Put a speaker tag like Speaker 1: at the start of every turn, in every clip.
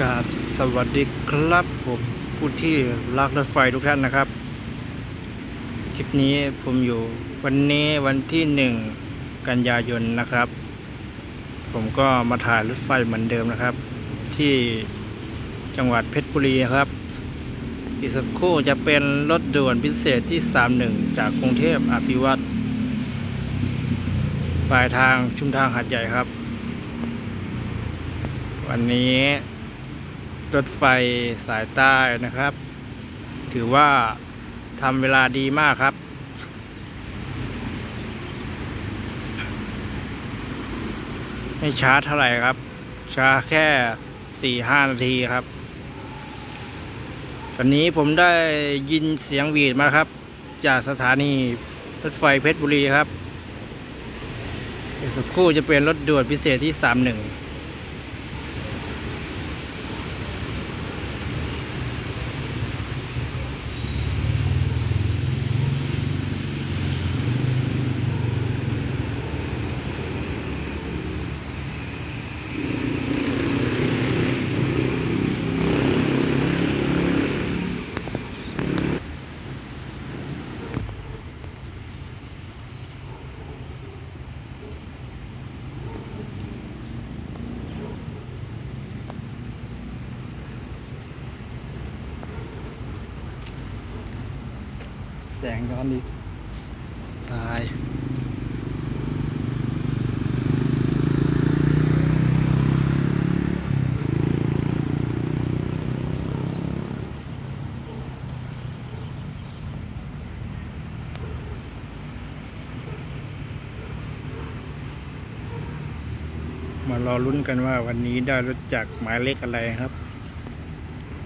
Speaker 1: กราบสวัสดีครับผมผู้ที่รักรถไฟทุกท่านนะครับ คลิปนี้ผมอยู่วันนี้วันที่หนึ่งกันยายนนะครับ ผมก็มาถ่ายรถไฟเหมือนเดิมนะครับ ที่จังหวัดเพชรบุรีครับ อีกสักครู่จะเป็นรถด่วนพิเศษที่ 31 จากกรุงเทพอภิวัตรปลายทางชุมทางหัดใหญ่ครับวันนี้ รถไฟสายใต้นะครับ ถือว่าทำเวลาดีมากครับ ไม่ช้าเท่าไหร่ครับ ช้าแค่สี่ห้านาทีครับ ตอนนี้ผมได้ยินเสียงหวีดมาครับ จากสถานีรถไฟเพชรบุรีครับอีกสักครู่จะเป็นรถด่วนพิเศษที่สามหนึ่ง แสงร้อนอีกตายมารอลุ้นกันว่าวันนี้ได้รถจักรหมายเลขอะไรครับ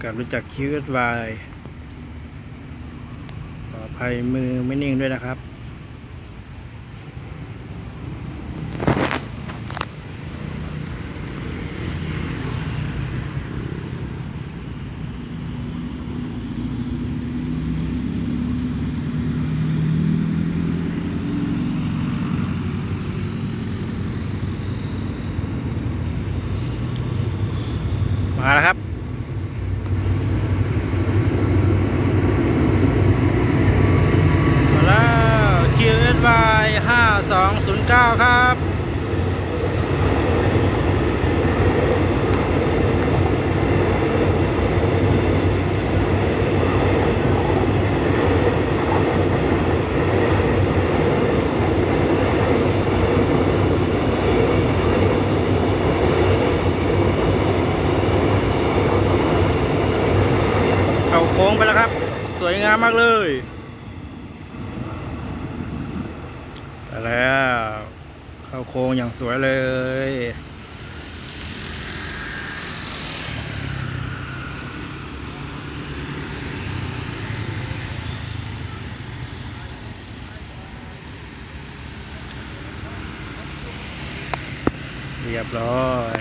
Speaker 1: กับรถจักรคิวเอสวาย ภัยมือไม่นิ่งด้วยนะครับ มาแล้วครับ มาแล้ว QSY 9 ครับ เข้าโค้งไปแล้วครับ สวยงามมากเลยไป แล้ว เข้าโค้งอย่างสวยเลย เรียบร้อย